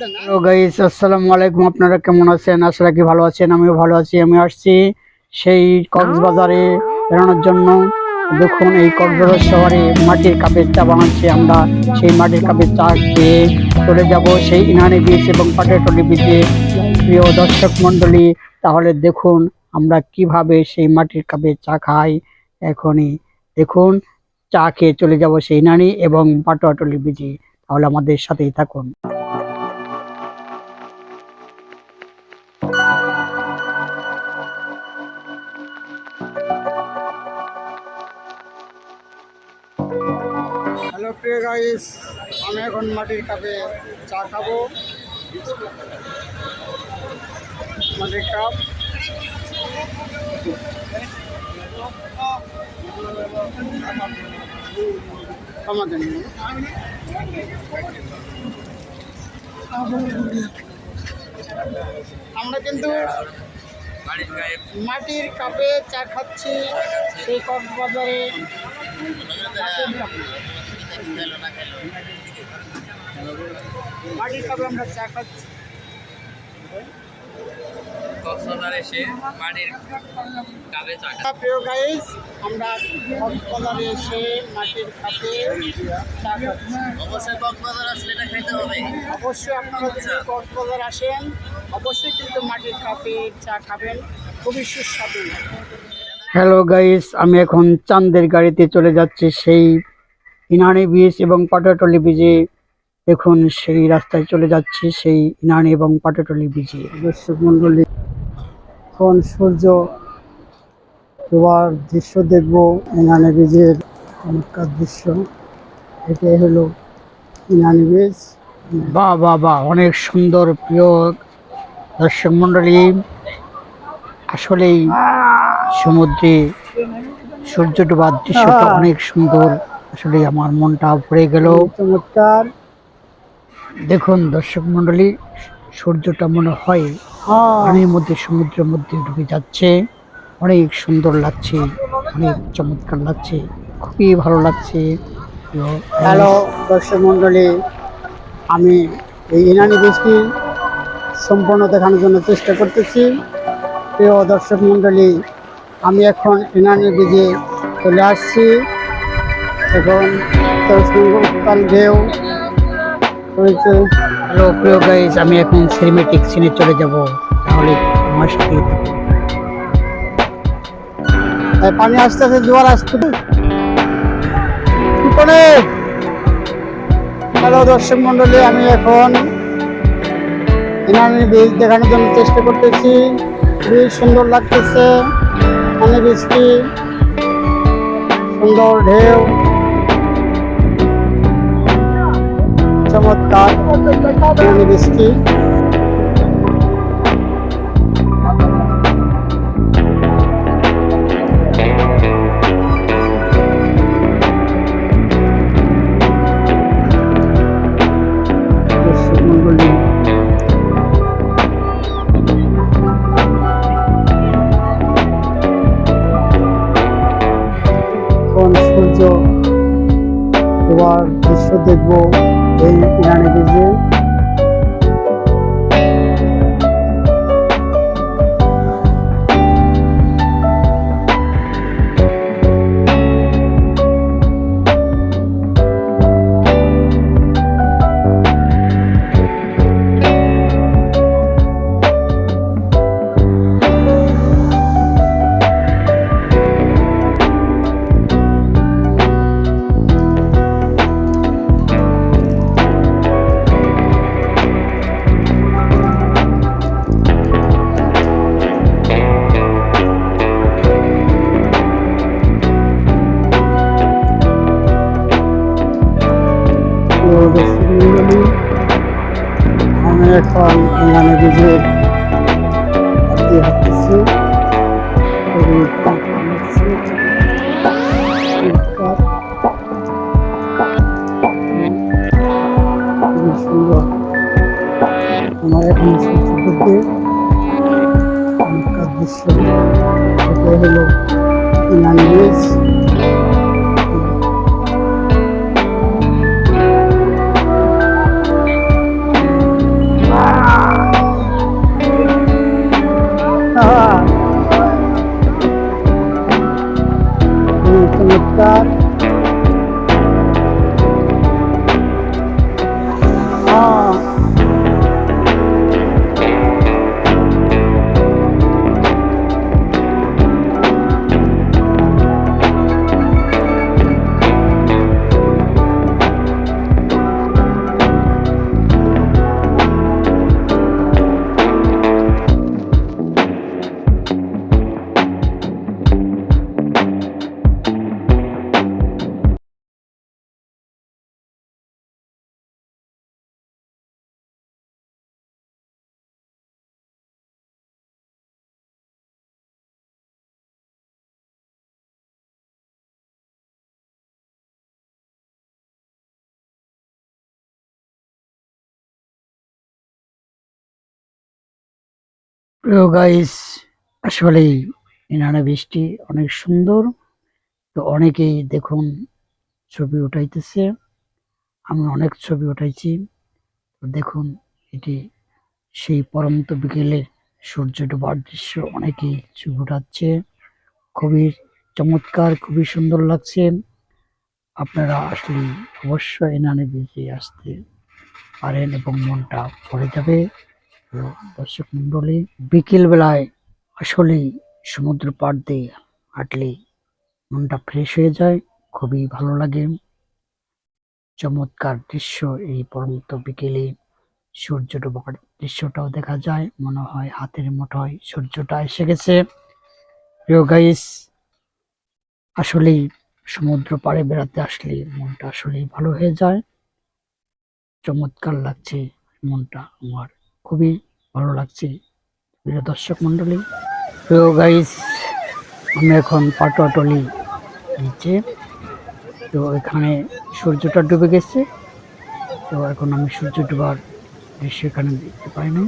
দেন হ্যাঁ? আসসালামু আলাইকুম। আপনারা কেমন আছেন? আশা রাখি ভালো আছেন, আমিও ভালো আছি। আমি আসছি সেই কক্সবাজারে বেরোনোর জন্য। দেখুন, এই কক্সবাজার শহরে মাটির কাপের চা বানাচ্ছি আমরা। সেই মাটির কাপের চা খেয়ে চলে যাব সেই ইনানি বিচ এবং পাটেটলি বিচে প্রিয় দর্শক মণ্ডলী, তাহলে দেখুন আমরা কীভাবে সেই মাটির কাপে চা খাই। এখনই দেখুন, চা খেয়ে চলে যাব সেই ইনানি এবং পাটোয়াটলি বিচে তাহলে আমাদের সাথেই থাকুন। প্রিয় গাইস আমি এখন মাটির কাপে চা খাব। মাটির কাপ। আমরা কিন্তু মাটির কাপে চা খাচ্ছি, সেই কক্সবাজারে। কাপে। মাটির কাপে আমরা চা খাচ্ছি। কক্সবাজার এসে মাটির কাপে চা প্রিয় গাইস আমরা কক্সবাজারে এসে মাটির কাপে চা খাচ্ছি। অবশ্যই কক্সবাজার আসলে এটা খেতে হবে। অবশ্যই আপনারা যদি কক্সবাজার আসেন অবশ্যই কিন্তু মাটির কাপে চা খাবেন। খুবই সুস্বাদু। হ্যালো গাইস আমি এখন চান্দের গাড়িতে চলে যাচ্ছি সেই ইনানি বিচ এবং পাটাটলি বিচে দেখুন, সেই রাস্তায় চলে যাচ্ছি সেই ইনানি এবং পাটাটলি বিচে দর্শক মন্ডলী এখন সূর্য ডোবার দৃশ্য দেখব, ইনানি বিচের চমৎকার দৃশ্য। এটাই হলো ইনানি বিচ বাহ বা বাহ অনেক সুন্দর, প্রিয় দর্শক মন্ডলী আসলেই সমুদ্রে সূর্য ডোবার দৃশ্যটা অনেক সুন্দর। আসলে আমার মনটা ভরে গেল। চমৎকার। দেখুন দর্শক মন্ডলী সূর্যটা মনে হয় পানির মধ্যে সমুদ্রের মধ্যে ঢুকে যাচ্ছে। অনেক সুন্দর লাগছে অনেক চমৎকার লাগছে খুবই ভালো লাগছে। হ্যালো দর্শক মন্ডলী আমি এই ইনানি বীজটি সম্পূর্ণ দেখানোর জন্য চেষ্টা করতেছি। প্রিয় দর্শক মন্ডলী আমি এখন ইনানি বীজে চলে আসছি। এখন ঢেউ রয়েছে হ্যালো প্রিয় গাইজ আমি এখন সিনেমেটিক সিনে চলে যাব। তাহলে আমার সাথে পানি আসতেছে জোয়ার আসতে হ্যালো দর্শক মন্ডলী আমি এখন ইনানি বীজ দেখানোর জন্য চেষ্টা করতেছি। খুবই সুন্দর লাগতেছে ইনানি বৃষ্টি সুন্দর ঢেউ। চমৎকার ইনানি বীজটি দর্শক মন্ডলী কোন সূর্য ডোবার দৃশ্য দেখব এই ইরানি বীজে আমি এখন ইরানি বীজের হাতে হাঁটতেছি খুবই চমৎকার লাগছে। চমৎকার। খুবই সুন্দর আমার এখন সূর্য দেখতে চমৎকার দৃশ্য এটা হলো ইনানি প্রিয় গাইস, আসলেই ইনানা বৃষ্টি অনেক সুন্দর। তো অনেকেই দেখুন ছবি উঠাইতেছে, আমি অনেক ছবি উঠাইছি। তো দেখুন, এটি সেই পরন্ত বিকেলে সূর্য ডোবার দৃশ্য অনেকেই ছবি উঠাচ্ছে। খুবই চমৎকার, খুবই সুন্দর লাগছে। আপনারা আসলে অবশ্যই এনানে বিচে আসতে পারেন এবং মনটা ভরে যাবে। দর্শক মন্ডলী বিকেল বেলায় আসলেই সমুদ্র পাড় দিয়ে হাঁটলে মনটা ফ্রেশ হয়ে যায়, খুবই ভালো লাগে। চমৎকার দৃশ্য এই পরন্ত বিকেলে সূর্য ডোবার দৃশ্যটাও দেখা যায়, মনে হয় হাতের মুঠোয় সূর্যটা এসে গেছে। প্রিয় গাইস আসলেই সমুদ্র পাড়ে বেড়াতে আসলে মনটা আসলেই ভালো হয়ে যায়। চমৎকার লাগছে মনটা আমার। খুবই ভালো লাগছে। প্রিয় দর্শক মন্ডলী প্রিয় গাইস আমি এখন পাটোয়াটলি নিচে, তো এখানে সূর্যটা ডুবে গেছে। তো এখন আমি সূর্য ডুবার দৃশ্য এখানে দেখতে পাই না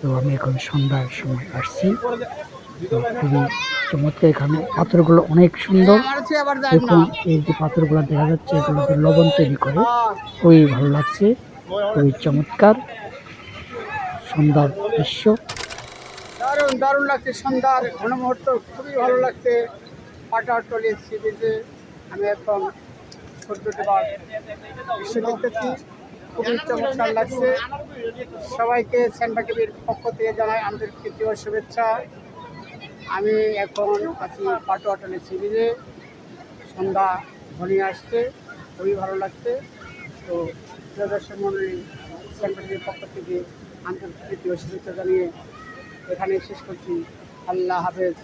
তো আমি এখন সন্ধ্যার সময় আসছি। তো খুবই চমৎকার এখানে পাথরগুলো অনেক সুন্দর। দেখুন, এই যে পাথরগুলো দেখা যাচ্ছে, এগুলোতে লবণ তৈরি করে। খুবই ভালো লাগছে, খুবই চমৎকার। সুন্দর দৃশ্য। দারুণ দারুণ লাগছে সন্ধ্যার ঘন মুহূর্ত, খুবই ভালো লাগছে। পাটাটলি সিরিজে আমি এখন সূর্য ডোবার দৃশ্য দেখতেছি। খুবই চমৎকার লাগছে। সবাইকে সেন্টা টিভির পক্ষ থেকে জানাই আমাদের তৃতীয় শুভেচ্ছা। আমি এখন আছি পাটোয়াটলি সিরিজে। সন্ধ্যা ঘনিয়ে আসছে, খুবই ভালো লাগছে। তো দর্শক মন্ডলী সেন্টা টিভির পক্ষ থেকে আন্তর্জাতিক শুভেচ্ছা জানিয়ে এখানে শেষ করছি। আল্লাহ হাফেজ।